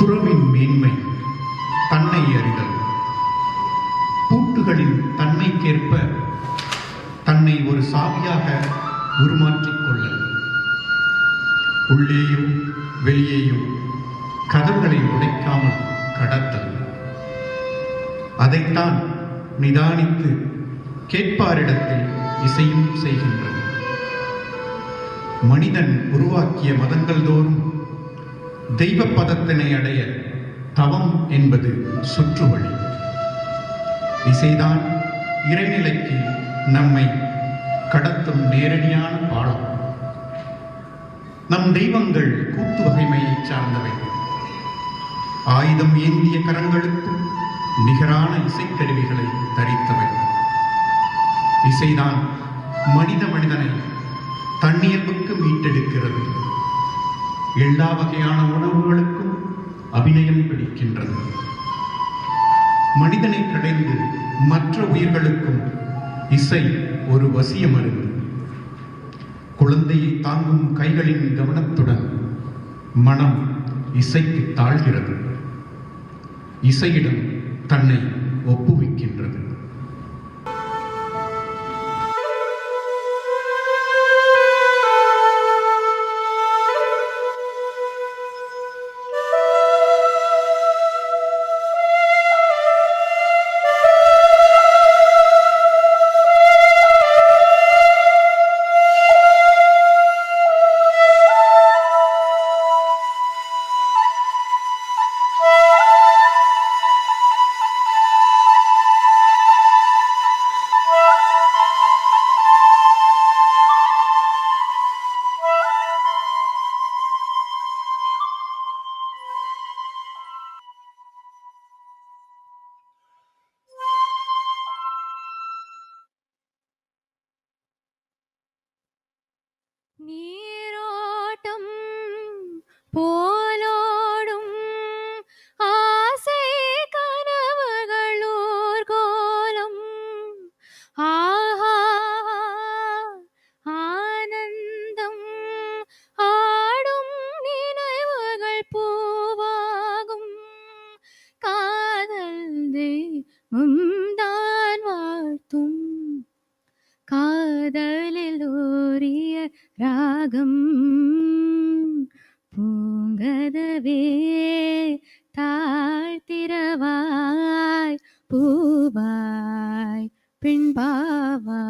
துறவின் மேன்மை தன்னை அறிதல். பூட்டுகளின் தன்மைக்கேற்ப தன்னை ஒரு சாவியாக உருமாற்றிக் கொள்ளல். உள்ளேயும் வெளியேயும் கதவுகளை உடைக்காமல் கடத்தல். அதைத்தான் நிதானித்து கேட்பாரிடத்தில் இசையும் செய்கின்றது மனிதன் உருவாக்கிய மதங்கள் தோறும் தெய்வ பதத்தினை அடைய தவம் என்பது சுற்றுவழி. இசைதான் இறைநிலைக்கு நம்மை கடத்தும் நேரடியான பாடம் நம் தெய்வங்கள் கூட்டு வகைமையை சார்ந்தவை. ஆயுதம் ஏந்திய கரங்களுக்கும் நிகரான இசைக்கருவிகளை தரித்தவை. இசைதான் மனித மனிதனை தன்னியல்புக்கு மீட்டெடுக்கிறது. எல்லா வகையான உணவுகளுக்கும் அபிநயம் பிடிக்கின்றது. மனிதனை கடைந்து மற்ற உயிர்களுக்கும் இசை ஒரு வசிய மருந்து. குழந்தையை தாங்கும் கைகளின் கவனத்துடன் மனம் இசைக்கு தாழ்கிறது. இசையிடம் தன்னை ஒப்புவிக்கின்றது. നീരോട്ടം പോലോടും ആസൈ കനവുകളൂർ കോലം. ആഹാ ആനന്ദം ആടും നിലവുകൾ പൂവാകും. കാതൽ ദൈവം താൻ വാഴ്ത്തും. കാ காதலில் ஓரிய ராகம் பூங்கதவே தாழ்த்திரவாய் பூவாய் பின்பாவாய்